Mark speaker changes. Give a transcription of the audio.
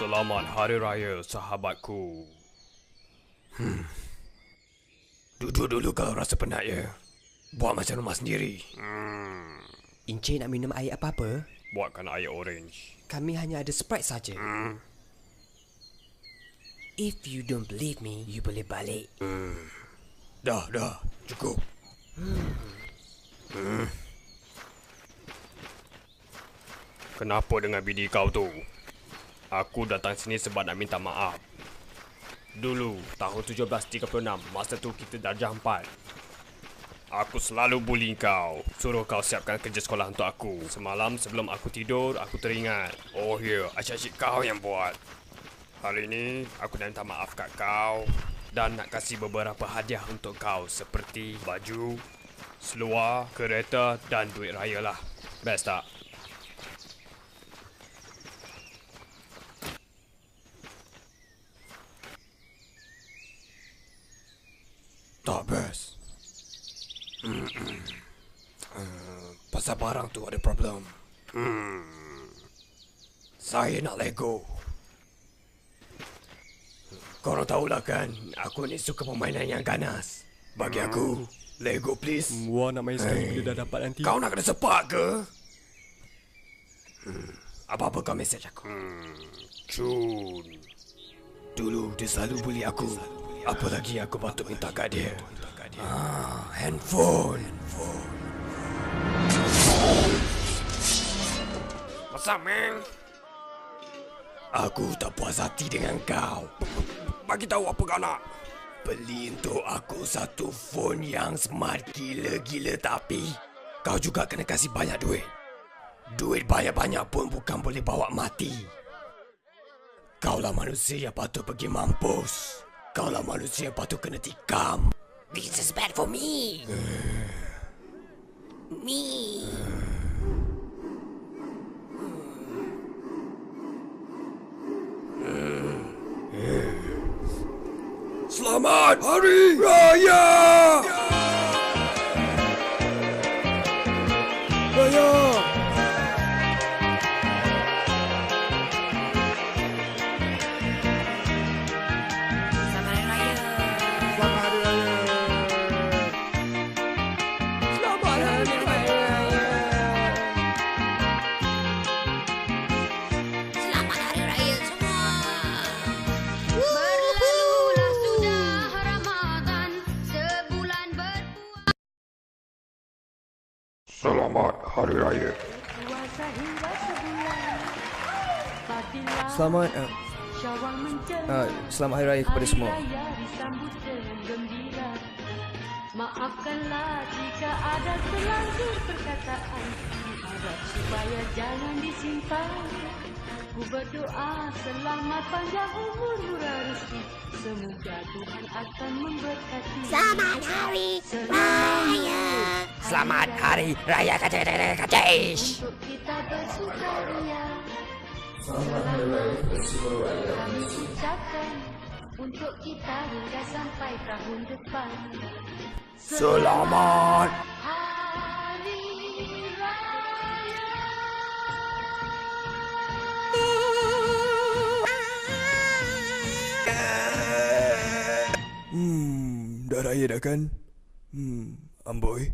Speaker 1: Selamat Hari Raya, sahabatku.
Speaker 2: Duduk dulu kalau rasa penat ya. Buat macam rumah sendiri.
Speaker 3: Encik nak minum air apa-apa?
Speaker 1: Buatkan air orange.
Speaker 3: Kami hanya ada Sprite saja. If you don't believe me, you boleh balik.
Speaker 2: Dah, dah. Cukup.
Speaker 1: Kenapa dengan bini kau tu? Aku datang sini sebab nak minta maaf. Dulu, tahun 1736, masa tu kita darjah 4. Aku selalu bully kau. Suruh kau siapkan kerja sekolah untuk aku. Semalam sebelum aku tidur, aku teringat. Oh ya, yeah, asyik-asyik kau yang buat. Hari ini, aku nak minta maaf kat kau. Dan nak kasih beberapa hadiah untuk kau seperti baju, seluar, kereta dan duit raya lah. Best tak?
Speaker 2: Tak best. Uh, pasal barang tu ada problem. Hmm. Saya nak Lego. Korang tahulah kan, aku ni suka permainan yang ganas. Bagi aku, Lego please.
Speaker 4: Wah nak main sekali
Speaker 2: Hey.
Speaker 4: bila dah dapat nanti.
Speaker 2: Kau nak kena sepak ke? Hmm. Apa-apa kau mesej aku?
Speaker 1: Cun.
Speaker 2: Dulu dia selalu bully aku. Apa lagi aku patut minta kat dia? Ah, handphone.
Speaker 1: What's up, man?
Speaker 2: Aku tak puas hati dengan kau.
Speaker 1: Bagi tahu apa kau nak.
Speaker 2: Beli untuk aku satu phone yang smart gila-gila tapi kau juga kena kasih banyak duit. Duit banyak-banyak pun bukan boleh bawa mati. Kaulah manusia yang patut pergi mampus. Kaulah manusia yang patut kena tikam.
Speaker 3: This is bad for me. me.
Speaker 2: Selamat Hari! Raya!
Speaker 5: Selamat Hari Raya.
Speaker 4: Selamat uh, uh, selamat Hari Raya kepada semua.
Speaker 6: Maafkanlah jika ada terlanjur perkataan Diharap supaya jangan disimpan Ku berdoa selamat panjang umur Semoga Tuhan akan memberkati
Speaker 5: Selamat Hari
Speaker 6: Raya.
Speaker 3: Selamat Hari Raya Kacau-Kacau
Speaker 6: Untuk kita bersukaria Selamat Hari Raya Kami ucapkan Untuk kita hingga sampai tahun depan.
Speaker 2: Selamat!
Speaker 6: Hari
Speaker 4: raya dah kan? Hmm, amboi.